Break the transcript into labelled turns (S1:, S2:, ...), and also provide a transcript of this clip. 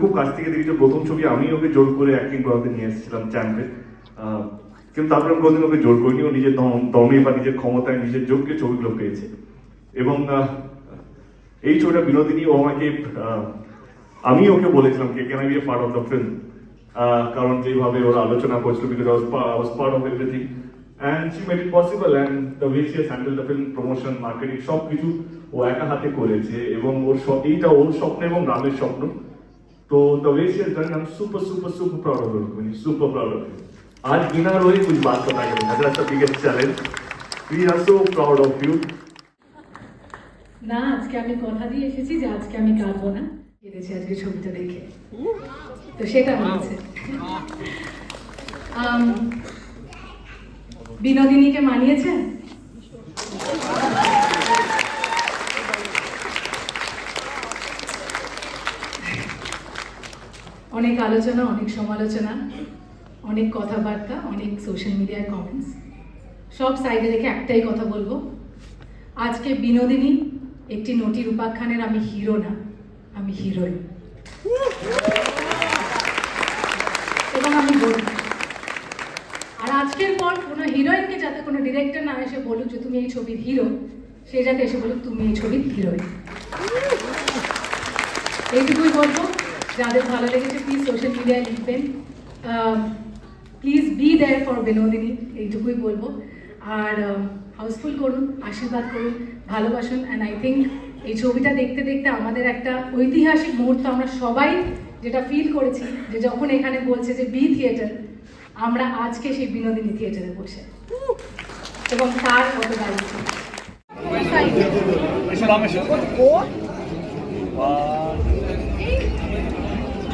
S1: খুব কাছ থেকে দেখেছি প্রথম ছবি আমি ওকে জোর করে অ্যাক্টিং করাতে নিয়ে এসেছিলাম চ্যাম্পে কিন্তু তারপরে আমি কোনোদিন ওকে জোর করিনি, ও নিজের দম বা নিজের ক্ষমতায়, নিজের যোগ্যে ছবিগুলো পেয়েছে। এবং এই ছবিটা বিনোদিনী, ও আমাকে আমি ওকে বলেছিলাম কে can I be part of the film কারণ যেভাবে ওরা আলোচনা করছিল because was part of everything and she made it possible and the way she handle the film promotion marketing সব কিছু ও একা হাতে করেছে। এবং ওর এইটা ওর স্বপ্ন এবং রামের স্বপ্ন। তো the way she has done I am super super super proud of you super proud of you आज बिना रोए कुछ बात पता करें that's the biggest challenge we are so proud of you
S2: না আজকে আমি কথা দিয়ে এসেছি যে আজকে আমি কাঁদবো না কেঁদেছি আজকে ছবিটা দেখে তো সেটা হয়েছে আম, বিনোদিনীকে মানিয়েছে অনেক আলোচনা, অনেক সমালোচনা, অনেক কথাবার্তা, অনেক সোশ্যাল মিডিয়ায় কমেন্টস সব সাইডে রেখে একটাই কথা বলব। আজকে বিনোদিনী একটি নটি উপাখ্যানের আমি হিরো না, আমি হিরোইন এবং আমি বলি, আর আজকের পর কোনো হিরোইনকে যাতে কোনো ডিরেক্টর না এসে বলুক যে তুমি এই ছবির হিরো সে যাতে এসে বলুক তুমি এই ছবির হিরোইন এইটুকুই বলব। যাদের ভালো লেগেছে প্লিজ সোশ্যাল মিডিয়ায় লিখবেন। Please be there for Binodini এইটুকুই বলব। আর হাউসফুল করুন আশীর্বাদ করুন ভালোবাসুন। অ্যান্ড আই থিঙ্ক এই ছবিটা দেখতে দেখতে আমাদের একটা ঐতিহাসিক মুহূর্ত আমরা সবাই যেটা ফিল করেছি যে যখন এখানে বলছে যে বি থিয়েটার আমরা আজকে সেই বিনোদিনী থিয়েটারে বসে। এবং তার কত দায়িত্ব
S3: দাদা এদিকে এদিকে কর্নারে কর্নারে এই যে এই যে এদিকে এরকম এই যে
S4: এদিকে
S3: সবাই